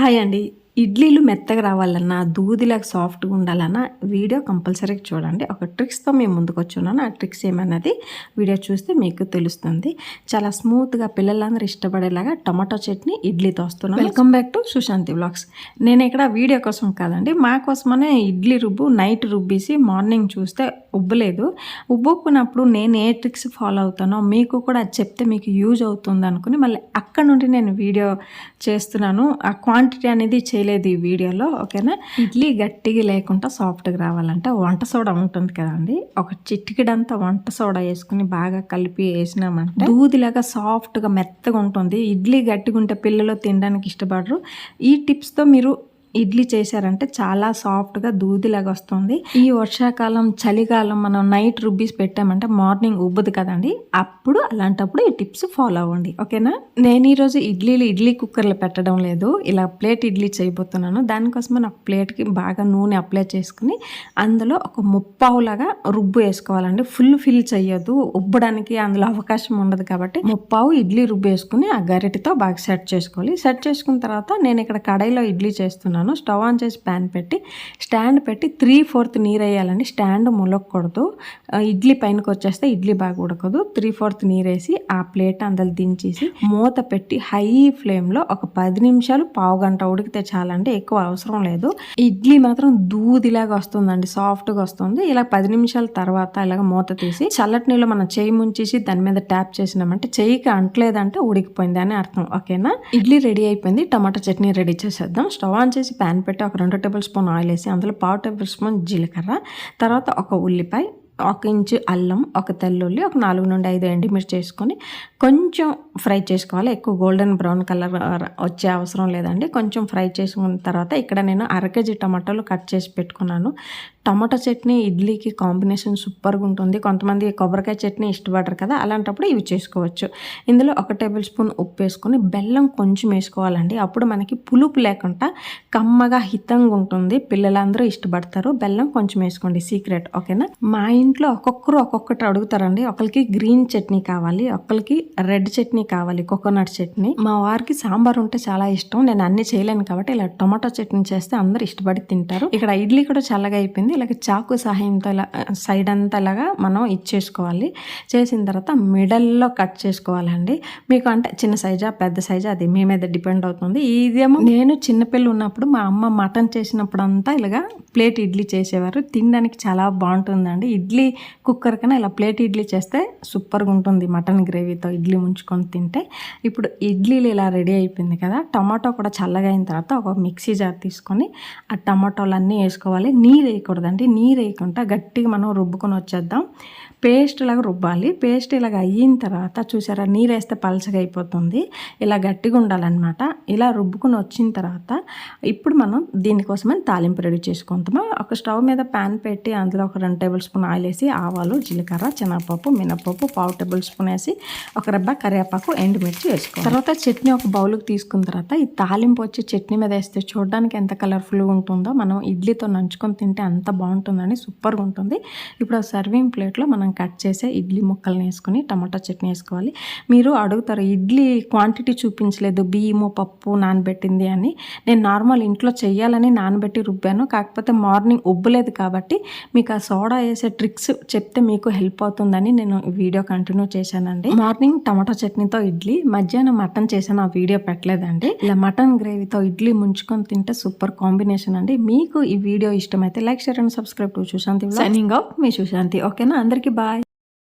Hi అండి. ఇడ్లీలు మెత్తగా రావాలన్నా దూదిలాగా సాఫ్ట్గా ఉండాలన్నా వీడియో కంపల్సరీగా చూడండి. ఒక ట్రిక్స్తో మేము ముందుకు వచ్చున్నాను ఆ ట్రిక్స్ ఏమన్నది వీడియో చూస్తే మీకు తెలుస్తుంది. చాలా స్మూత్గా పిల్లలందరూ ఇష్టపడేలాగా టమాటో చట్నీ ఇడ్లీతో వస్తున్నాను welcome back to Sushanti blogs నేను ఇక్కడ వీడియో కోసం కాదండి మా కోసమనే ఇడ్లీ రుబ్బు నైట్ రుబ్బేసి మార్నింగ్ చూస్తే ఉబ్బలేదు. ఉబ్బుకున్నప్పుడు నేను ఏ ట్రిక్స్ ఫాలో అవుతానో మీకు కూడా అది చెప్తే మీకు యూజ్ అవుతుంది అనుకుని మళ్ళీ అక్కడ నుండి నేను వీడియో చేస్తున్నాను. ఆ క్వాంటిటీ అనేది చేయలేదు ఈ వీడియోలో ఓకేనా? ఇడ్లీ గట్టిగా లేకుండా సాఫ్ట్గా రావాలంటే వంట సోడా ఉంటుంది కదండి. ఒక చిటికిడంతా వంట సోడా వేసుకుని బాగా కలిపి వేసినామంటే దూదిలాగా సాఫ్ట్గా మెత్తగా ఉంటుంది. ఇడ్లీ గట్టిగా ఉంటే పిల్లలు తినడానికి ఇష్టపడరు. ఈ టిప్స్తో మీరు ఇడ్లీ చేశారంటే చాలా సాఫ్ట్గా దూదిలాగా వస్తుంది. ఈ వర్షాకాలం చలికాలం మనం నైట్ రుబ్బీస్ పెట్టామంటే మార్నింగ్ ఉబ్బదు కదండి. అప్పుడు అలాంటప్పుడు ఈ టిప్స్ ఫాలో అవ్వండి. ఓకేనా? నేను ఈరోజు ఇడ్లీలు ఇడ్లీ కుక్కర్లో పెట్టడం లేదు. ఇలా ప్లేట్ ఇడ్లీ చేయబోతున్నాను. దానికోసం నాకు ప్లేట్కి బాగా నూనె అప్లై చేసుకుని అందులో ఒక ముప్పావులాగా రుబ్బు వేసుకోవాలండి. ఫుల్ ఫిల్ చేయొద్దు ఉబ్బడానికి అందులో అవకాశం ఉండదు కాబట్టి ముప్పావు ఇడ్లీ రుబ్బు వేసుకుని ఆ గరిటితో బాగా సెట్ చేసుకోవాలి. సెట్ చేసుకున్న తర్వాత నేను ఇక్కడ కడాయిలో ఇడ్లీ చేస్తున్నాను. స్టవ్ ఆన్ చేసి ప్యాన్ పెట్టి స్టాండ్ పెట్టి త్రీ ఫోర్త్ నీరు వేయాలండి స్టాండ్ ములక్కూడదు. ఇడ్లీ పైనకి వచ్చేస్తే ఇడ్లీ బాగా ఉడకదు. త్రీ ఫోర్త్ నీరు వేసి ఆ ప్లేట్ అందులో దించేసి మూత పెట్టి హై ఫ్లేమ్లో ఒక పది నిమిషాలు పావు గంట ఉడికితే చాలండి. ఎక్కువ అవసరం లేదు. ఇడ్లీ మాత్రం దూదిలాగా వస్తుందండి. సాఫ్ట్గా వస్తుంది. ఇలా పది నిమిషాల తర్వాత ఇలాగ మూత తీసి చల్లటి నీళ్ళు మనం చేయి ముంచేసి దాని మీద ట్యాప్ చేసినామంటే చెయ్యికి అంటలేదంటే ఉడికిపోయింది అని అర్థం. ఓకేనా? ఇడ్లీ రెడీ అయిపోయింది. టమాటా చట్నీ రెడీ చేసేద్దాం. స్టవ్ ఆన్ చేసి ప్యాన్ పెట్టి ఒక రెండు టేబుల్ స్పూన్ ఆయిల్ వేసి అందులో పావు టేబుల్ స్పూన్ జీలకర్ర తర్వాత ఒక ఉల్లిపాయ ఒక ఇంచు అల్లం ఒక తెల్లుల్లి ఒక నాలుగు నుండి ఐదు ఎండిమిర్చి చేసుకొని కొంచెం ఫ్రై చేసుకోవాలి. ఎక్కువ గోల్డెన్ బ్రౌన్ కలర్ వచ్చే అవసరం లేదండి. కొంచెం ఫ్రై చేసుకున్న తర్వాత ఇక్కడ నేను అర కేజీ టమాటాలు కట్ చేసి పెట్టుకున్నాను. టమాటా చట్నీ ఇడ్లీకి కాంబినేషన్ సూపర్గా ఉంటుంది. కొంతమంది కొబ్బరికాయ చట్నీ ఇష్టపడరు కదా అలాంటప్పుడు ఇవి చేసుకోవచ్చు. ఇందులో ఒక టేబుల్ స్పూన్ ఉప్పు వేసుకొని బెల్లం కొంచెం వేసుకోవాలండి. అప్పుడు మనకి పులుపు లేకుండా కమ్మగా హితంగా ఉంటుంది. పిల్లలందరూ ఇష్టపడతారు. బెల్లం కొంచెం వేసుకోండి. సీక్రెట్ ఓకేనా? మా ఇంట్లో ఇంట్లో ఒక్కొక్కరు ఒక్కొక్కటి అడుగుతారండి. ఒకరికి గ్రీన్ చట్నీ కావాలి ఒకరికి రెడ్ చట్నీ కావాలి కోకోనట్ చట్నీ. మా వారికి సాంబార్ ఉంటే చాలా ఇష్టం. నేను అన్ని చేయలేను కాబట్టి ఇలా టొమాటో చట్నీ చేస్తే అందరు ఇష్టపడి తింటారు. ఇక్కడ ఇడ్లీ కూడా చల్లగా అయిపోయింది. ఇలాగ చాకు సహాయంతో ఇలా సైడ్ అంతా ఇలాగా మనం ఇచ్చేసుకోవాలి. చేసిన తర్వాత మిడల్లో కట్ చేసుకోవాలండి. మీకు అంటే చిన్న సైజా పెద్ద సైజా అది మీ మీద డిపెండ్ అవుతుంది. ఇదేమో నేను చిన్నపిల్ల ఉన్నప్పుడు మా అమ్మ మటన్ చేసినప్పుడు అంతా ఇలాగా ప్లేట్ ఇడ్లీ చేసేవారు. తినడానికి చాలా బాగుంటుందండి. ఇడ్లీ ఇడ్లీ కుక్కర్ కన్నా ఇలా ప్లేట్ ఇడ్లీ చేస్తే సూపర్గా ఉంటుంది మటన్ గ్రేవీతో ఇడ్లీ ముంచుకొని తింటే. ఇప్పుడు ఇడ్లీలు ఇలా రెడీ అయిపోయింది కదా టమాటో కూడా చల్లగా అయిన తర్వాత ఒక మిక్సీ జార్ తీసుకొని ఆ టమాటోలన్నీ వేసుకోవాలి. నీరు వేయకూడదండి నీరు వేయకుండా గట్టిగా మనం రుబ్బుకొని వచ్చేద్దాం. పేస్ట్ లాగా రుబ్బాలి. పేస్ట్ ఇలాగ అయిన తర్వాత చూసారా నీరు వేస్తే పలచగా అయిపోతుంది. ఇలా గట్టిగా ఉండాలన్నమాట. ఇలా రుబ్బుకొని వచ్చిన తర్వాత ఇప్పుడు మనం దీనికోసమని తాలింపు రెడీ చేసుకుంటాము ఒక స్టవ్ మీద ప్యాన్ పెట్టి అందులో ఒక రెండు టేబుల్ స్పూన్ ఆయిల్ వేసి ఆవాలు జీలకర్ర శనగపప్పు మినపప్పు పావు టేబుల్ స్పూన్ వేసి ఒక రెబ్బ కరివేపాకు ఎండుమిర్చి వేసుకో తర్వాత చట్నీ ఒక బౌల్కి తీసుకున్న తర్వాత ఈ తాలింపు వచ్చి చట్నీ మీద వేస్తే చూడడానికి ఎంత కలర్ఫుల్గా ఉంటుందో మనం ఇడ్లీతో నంచుకొని తింటే అంత బాగుంటుందని సూపర్గా ఉంటుంది. ఇప్పుడు ఆ సర్వింగ్ ప్లేట్లో మనం కట్ చేసే ఇడ్లీ ముక్కల్ని వేసుకొని టమాటా చట్నీ వేసుకోవాలి. మీరు అడుగుతారు ఇడ్లీ క్వాంటిటీ చూపించలేదు బియ్యము పప్పు నానబెట్టింది అని. నేను నార్మల్ ఇంట్లో చేయాలని నానబెట్టి రుబ్బాను కాకపోతే మార్నింగ్ ఉబ్బలేదు కాబట్టి మీకు ఆ సోడా వేసే ట్రిక్స్ చెప్తే మీకు హెల్ప్ అవుతుందని నేను ఈ వీడియో కంటిన్యూ చేశానండి. మార్నింగ్ టమాటో చట్నీతో ఇడ్లీ మధ్యాహ్నం మటన్ చేశాను ఆ వీడియో పెట్టలేదండి. ఇలా మటన్ గ్రేవీతో ఇడ్లీ ముంచుకొని తింటే సూపర్ కాంబినేషన్ అండి. మీకు ఈ వీడియో ఇష్టమైతే like share and subscribe to Sushanti signing off మీ సుశాంతి. ఓకేనా? అందరికీ బాయ్.